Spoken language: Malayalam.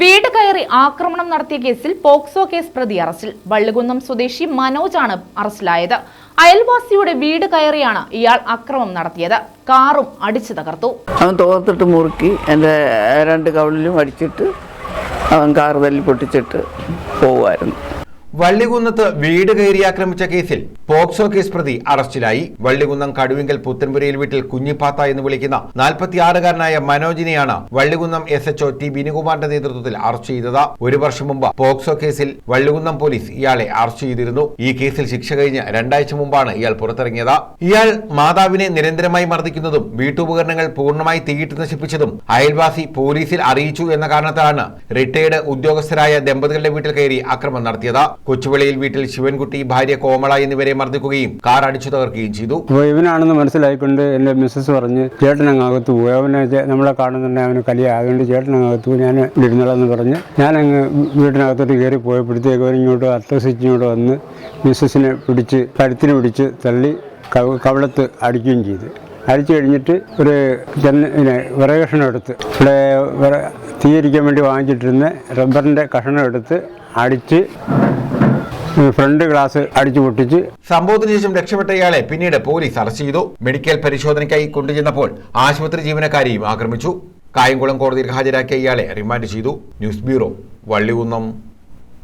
വീട് കയറി ആക്രമണം നടത്തിയ കേസിൽ പോക്സോ കേസ് പ്രതി അറസ്റ്റിൽ വള്ളുകുന്നം സ്വദേശി മനോജ് ആണ് അറസ്റ്റിലായത്. അയൽവാസിയുടെ വീട് കയറിയാണ് ഇയാൾ അക്രമം നടത്തിയത്. കാറും അടിച്ചു തകർത്തു. അവൻ തോർത്തിട്ട് മുറുക്കി എന്റെ രണ്ട് കവളിലും അടിച്ചിട്ട് അവൻ കാർ തല്ലി പൊട്ടിച്ചിട്ട് പോവുമായിരുന്നു. വള്ളികുന്നത്ത് വീട് കയറി ആക്രമിച്ച കേസിൽ പോക്സോ കേസ് പ്രതി അറസ്റ്റിലായി. വള്ളികുന്നം കടുവിങ്കൽ പുത്തൻപുരയിൽ വീട്ടിൽ കുഞ്ഞിപ്പാത്ത എന്ന് വിളിക്കുന്ന നാൽപ്പത്തിയാറുകാരനായ മനോജിനെയാണ് വള്ളികുന്നം എസ് എച്ച്ഒ ടി ബിനുകുമാറിന്റെ നേതൃത്വത്തിൽ അറസ്റ്റ് ചെയ്തത്. ഒരു വർഷം മുമ്പ് പോക്സോ കേസിൽ വള്ളികുന്നം പോലീസ് ഇയാളെ അറസ്റ്റ് ചെയ്തിരുന്നു. ഈ കേസിൽ ശിക്ഷ കഴിഞ്ഞ് രണ്ടാഴ്ച മുമ്പാണ് ഇയാൾ പുറത്തിറങ്ങിയത്. ഇയാൾ മാതാവിനെ നിരന്തരമായി മർദ്ദിക്കുന്നതും വീട്ടുപകരണങ്ങൾ പൂർണമായി തീയിട്ട് നശിപ്പിച്ചതും അയൽവാസി പോലീസിൽ അറിയിച്ചു എന്ന കാരണത്താലാണ് റിട്ടയർഡ് ഉദ്യോഗസ്ഥരായ ദമ്പതികളുടെ വീട്ടിൽ കയറി ആക്രമണം നടത്തിയത്. കൊച്ചുവെളിയിൽ വീട്ടിൽ ശിവൻകുട്ടി ഭാര്യ കോമള എന്നിവരെ മർദ്ദിക്കുകയും കാർ അടിച്ചു തകർക്കുകയും ചെയ്തു. ഇവനാണെന്ന് മനസ്സിലായിക്കൊണ്ട് എന്റെ മിസ്സസ് പറഞ്ഞ് ചേട്ടൻ അങ്ങ് അകത്ത് പോയി. അവനെ നമ്മളെ കാണുന്നുണ്ടെങ്കിൽ അവന് കലിയ അതുകൊണ്ട് അകത്ത് പോയി. ഞാൻ ഇരുന്നോളെന്ന് പറഞ്ഞ് ഞാനങ്ങ് വീട്ടിനകത്തോട്ട് കയറി പോയപ്പോഴത്തേക്ക് അവൻ അത്തസിച്ചിങ്ങോട്ട് വന്ന് മിസ്സസിനെ പിടിച്ച് കരുത്തിന് പിടിച്ച് തള്ളി കവളത്ത് അടിക്കുകയും ചെയ്തു. അടിച്ചു കഴിഞ്ഞിട്ട് ഒരു പിന്നെ വിറക് കഷണം എടുത്ത് ഇവിടെ തീയിരിക്കാൻ വേണ്ടി വാങ്ങിച്ചിട്ടിരുന്ന റബ്ബറിന്റെ കഷണം എടുത്ത് അടിച്ച് ഫ്രണ്ട് ഗ്ലാസ് അടിച്ചു പൊട്ടിച്ച് സംഭവത്തിന് ശേഷം രക്ഷപ്പെട്ട ഇയാളെ പിന്നീട് പോലീസ് അറസ്റ്റ് ചെയ്തു. മെഡിക്കൽ പരിശോധനയ്ക്കായി കൊണ്ടുചെന്നപ്പോൾ ആശുപത്രി ജീവനക്കാരെയും ആക്രമിച്ചു. കായംകുളം കോടതിയിൽ ഹാജരാക്കിയ ഇയാളെ റിമാൻഡ് ചെയ്തു. News bureau Vallikunnam.